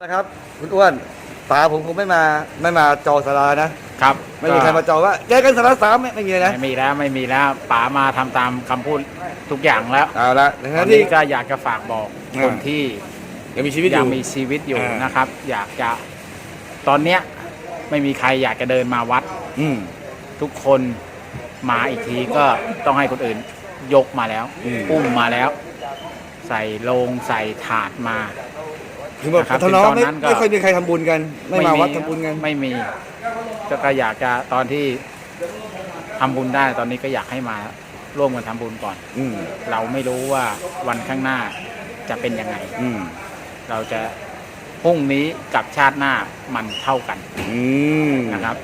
นะครับคุณอ้วนป๋าผมคงไม่มาไม่มาจอสารานะครับไม่มีใครมาจอว่าเจอกันสาราสามไม่ไม่มีนะไม่มีแล้วไม่มีแล้วป๋ามาทำตามคำพูดทุกอย่างแล้วเอาละนะตฮะอนที่ นี้ก็อยากจะฝากบอกอ่าคนที่ยังมีชีวิตอยังยู่มีชีวิตอยู่อ่าน นะครับ อยากจะตอนเนี้ยไม่มีใครอยากจะเดินมาวัด อืมทุกคนมาอีกทีก็ต้องให้คนอื่นยกมาแล้วอืมอุ้มมาแล้ว ใส่โลงใส่ถาดมา คือแบบนะครับทะเลาะถึงตอนไม่นั้นก็ ไม่ค่อยมีใครทำบุญกัน ไม่มาวัดทำบุญกัน ไม่มีก็ก็อยากจะตอนที่ทำบุญได้ตอนนี้ก็อยากให้มาร่วมกันทำบุญก่อน อืมเราไม่รู้ว่าวันข้างหน้าจะเป็นยังไง อืมเราจะพรุ่งนี้กับชาติหน้ามันเท่ากันอืม นะครับ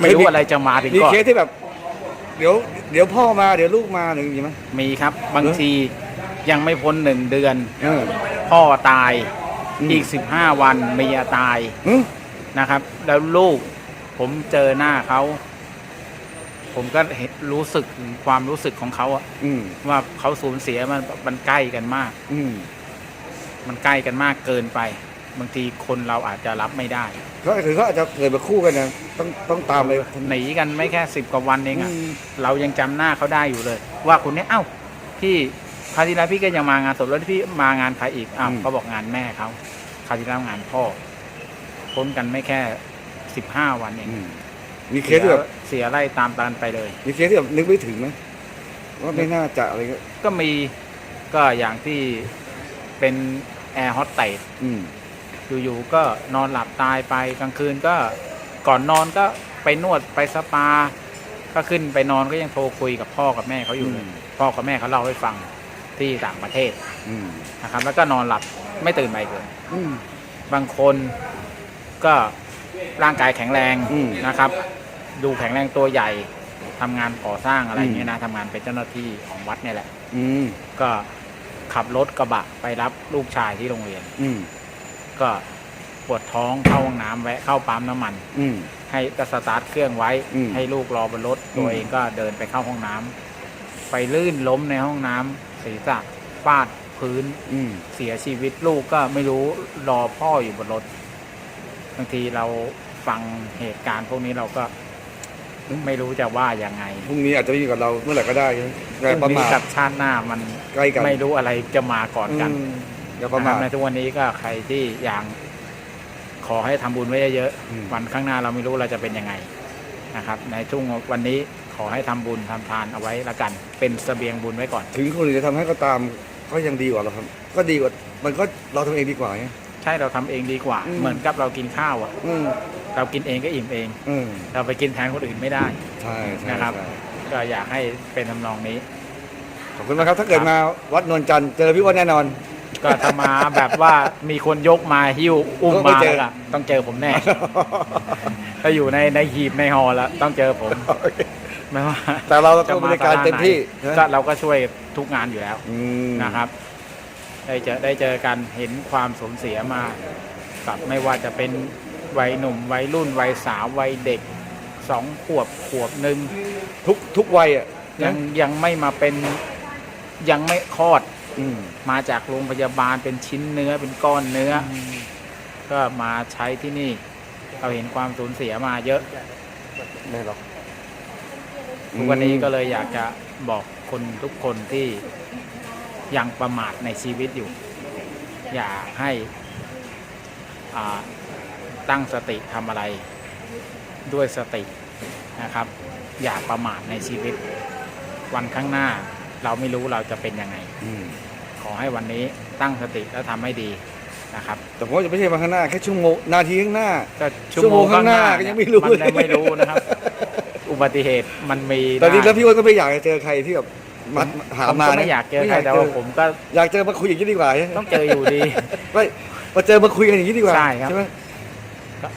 ไม่รู้อะไรจะมาถึงมีก่อนเคสที่แบบ เดี๋ยว เดี๋ยวพ่อมาเดี๋ยวลูกมาหนึ่างนี้ไหมมีครับ บางทียังไม่พ้นหนึ่งเดือน เออพ่อตาย อืมอีกสิบห้าวันเมียตายอืมนะครับ แล้วลูกผมเจอหน้าเขา ผมก็เห็นรู้สึกถึงความรู้สึกของเขาอะอืมว่าเขาสูญเสียมันมันใกล้กันมาก อืมมันใกล้กันมากเกินไป บางทีคนเราอาจจะรับไม่ได้เขาถือเขาอาจจะเกิดมาคู่กันนะต้องต้องตามเลยหนีกันไม่แค่สิบกว่าวันเองอะ อืม เรายังจำหน้าเขาได้อยู่เลย ว่าคนนี้เอ้าพี่ คราวที่แล้วพี่ก็ยังมางานศพแล้วพี่มางานใครอีกอ้าวเขาบอกงานแม่เขาคราวที่แล้วงานพ่อพ้นกันไม่แค่สิบห้าวันเองอืมมีเคสที่แบบเสียไล่ตามตันไปเลย มีเคสที่แบบนึกไม่ถึงไหมว่าไม่น่าจะอะไรเงี้ยก็มีก็อย่างที่เป็นแอร์โฮสเตส อืม อยู่ๆก็นอนหลับตายไปกลางคืนก็ก่อนนอนก็ไปนวดไปสปา ก็ขึ้นไปนอนก็ยังโทรคุยกับพ่อกับแม่เขาอยู่เลยอืม พ่อกับแม่เขาเล่าให้ฟัง ที่ต่างประเทศอืมนะครับ แล้วก็นอนหลับไม่ตื่นไปเลยอืม บางคนก็ร่างกายแข็งแรงอืมนะครับ ดูแข็งแรงตัวใหญ่ทำงานก่อสร้างอะไรอืมอย่างเงี้ยนะทำงานเป็นเจ้าหน้าที่ของวัดเนี่ยแหละ อืมก็ขับรถกระบะไปรับลูกชายที่โรงเรียน อืมก็ปวดท้องเข้าห้องน้ำแวะเข้าปั๊มน้ำมัน อืม ให้ก็สตาร์ทเครื่องไว้ อืมให้ลูกรอบนรถอืม ตัวเองก็เดินไปเข้าห้องน้ำไปลื่นล้มในห้องน้ำ ศีรษะฟาดพื้นอืมเสียชีวิตลูกก็ไม่รู้รอพ่ออยู่บนรถบางทีเราฟังเหตุการณ์พวกนี้เราก็ไม่รู้จะว่ายังไงพรุ่งนี้อาจจะไม่มีกับเราเมื่อไหร่ก็ได้ใช่ไหมอย่าพประรุ่งมานี้ทกับชาติหน้ามันใกล้กันไม่รู้อะไรจะมาก่อนกัน อืมอย่าประนะคมารับทในทุกวันนี้ก็ใครที่ยังขอให้ทำบุญไว้เยอะอืม ๆวันข้างหน้าเราไม่รู้เราจะเป็นยังไงนะครับ ในช่วงวันนี้ข อให้ทำบุญทำทานเอาไว้ละกัน เป็นเสบียงบุญไว้ก่อน ถึงคนอื่นจะทำให้ก็ตามก็ยังดีกว่าเราครับ ก็ดีกว่ามันก็เราทำเองดีกว่าไง ใช่เราทำเองดีกว่า อืม เหมือนกับเรากินข้าวอะอืมเรากินเองก็อิ่มเอง อืมเราไปกินแทนคนอื่นไม่ได้ ใช่ใช่นะครับ ใช่ก็อยากให้เป็นทำนองนี้ ขอบคุณมากครับ ถ้าเกิดมาวัดนวลจันทร์เจอพี่อ้วนแน่นอน ก็ถ้ามาแบบว่ามีคนยกมาหิ้วอุ้มก็มาเจอ แล้วล่ะต้องเจอผมแน่ ถ้าอยู่ในในหีบในหอแล้วต้องเจอผม ไม่ว่าแต่เราจะก็บริการเต็มที่ไหนนะก็เราก็ช่วยทุกงานอยู่แล้วอืม นะครับ ได้เจอได้เจอกันเห็นความสูญเสียมากับไม่ว่าจะเป็นวัยหนุ่มวัยรุ่นวัยสาววัยเด็กสองขวบขวบหนึ่งทุกทุกวัยอะยังยังไม่มาเป็นยังไม่คลอด อืม มาจากโรงพยาบาลเป็นชิ้นเนื้อเป็นก้อนเนื้ออก็มาใช้ที่นี่ เราเห็นความสูญเสียมาเยอะ ไม่หรอก ทุกวันนี้ก็เลยอยากจะบอกคนทุกคนที่ยังประมาทในชีวิตอยู่ อยากให้อ่าตั้งสติทำอะไรด้วยสตินะครับ อย่าประมาทในชีวิต วันข้างหน้าเราไม่รู้เราจะเป็นยังไงอืมขอให้วันนี้ตั้งสติและทำให้ดีนะครับแต่ผมว่าจะไม่ใช่มาข้างหน้าแค่ชั่วโมงนาทีข้างหน้าก็ชั่วโมงข้างหน้าก็ยังไม่รู้มันเลยยังไม่รู้นะครับ อุบัติเหตุมันมีตอนนี้ได้แล้วพี่อ้วนก็ไม่อยากจะเจอใครที่แบบมาหาผมมาก็นะไม่อยากเจอใครแต่ว่าผมก็อยากเจอมาคุยอย่างนี้ดีกว่าต้องเจออยู่ดีไม่มาเจอมาคุยกันอย่างนี้ดีกว่าใช่ครับไหม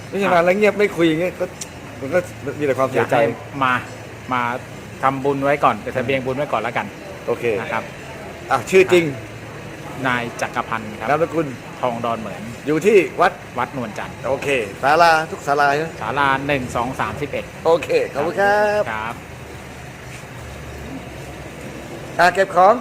ไม่ใช่มาแล้วเงียบไม่คุยอย่างเงี้ยก็มันก็มีแต่ความอเสียายกใจให้มามาทำบุญไว้ก่อนเป็นเสบียงบุญไว้ก่อนแล้วกัน โอเคนะครับอะชื่อจริง นายจักรพันธ์ครับนามสกุลทองดอนเหมือนอยู่ที่วัดวัดนวลจันทร์โอเคศาลาทุกศาลาใช่ไหมศาลาหนึ่งสองสามสิบเอ็ดโอเคขอบคุณครับครับอะเก็บของ